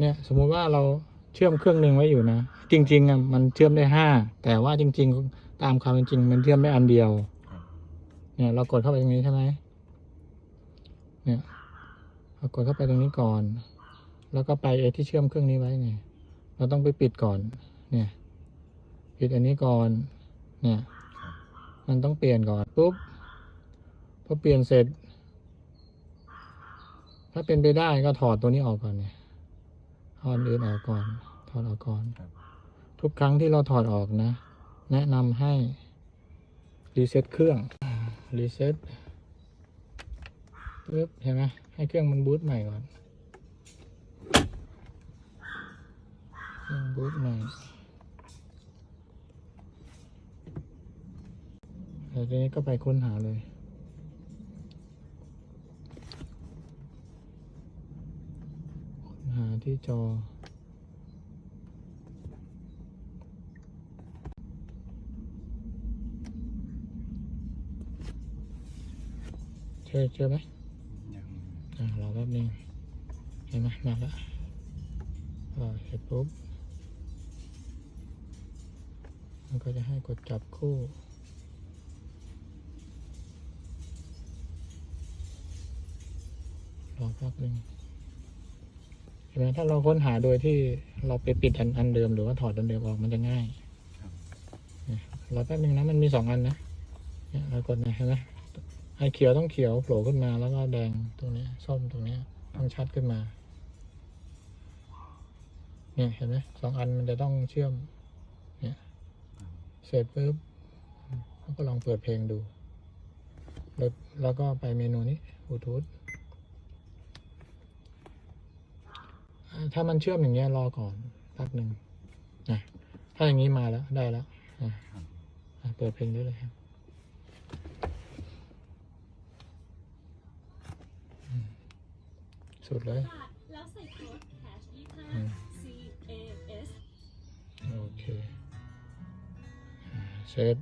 เนี่ยสมมุติว่าเราเชื่อมเครื่องหนึ่งไว้อยู่นะ จริงๆอะมันเชื่อมได้ห้าแต่ว่าจริง ๆ ตามความเป็นจริง มันเชื่อมได้อันเดียวครับเนี่ยเรากดเข้าไปตรงนี้ใช่ไหมเนี่ยเรากดเข้าไปตรงนี้ก่อน แล้วก็ไปไอ้ที่เชื่อมเครื่องนี้ไว้เนี่ยเราต้องไปปิดก่อน เนี่ย ปิดอันนี้ก่อน เนี่ย มันต้องเปลี่ยนก่อนปุ๊บพอเปลี่ยนเสร็จ ถ้าเป็นไปได้ก็ถอดตัวนี้ออกก่อนเนี่ย ถอดอันอื่นออกก่อน ถอดออกก่อน ทุกครั้งที่เราถอดออกนะ แนะนำให้รีเซ็ตเครื่อง รีเซ็ตปึ๊บเห็นไหมให้เครื่องมันบูตใหม่ก่อน เครื่องบูตใหม่แล้วทีนี้ก็ไปค้นหาเลย ค้นหา ที่จอ เจอเจอไหมยังอ่ารอแป๊บนึงเห็นไหมมาแล้วอ่าเสร็จปุ๊บมันก็จะให้กดจับคู่รอแป๊บนึง เห็นไหมถ้าเราค้นหาโดยที่เราไปปิดอันอันเดิมหรือว่าถอดอันเดิมออกมันจะง่ายครับเนี่ยรอแป๊บนึงนะมันมีสองอันนะเนี่ยเรากดนะเห็นไหมไอ้เขียวต้องเขียวโผล่ขึ้นมาแล้วก็แดงตรงนี้ส้มตรงนี้ต้องชัดขึ้นมา เนี่ยเห็นไหมสองอันมันจะต้องเชื่อม เนี่ย เสร็จปุ๊บแล้วก็ลองเปิดเพลงดู แล้วแล้วก็ไปเมนูนี้บลูทูธ ถ้ามันเชื่อมอย่างเงี้ยรอก่อนแป๊บหนึ่งนะถ้าอย่างนี้มาแล้วได้แล้วอะอะเปิดเพลงได้เลยครับอืมสุดเลยแล้วใส่โค้ดแฮชอืม25 C A S โอเคอ่าเซต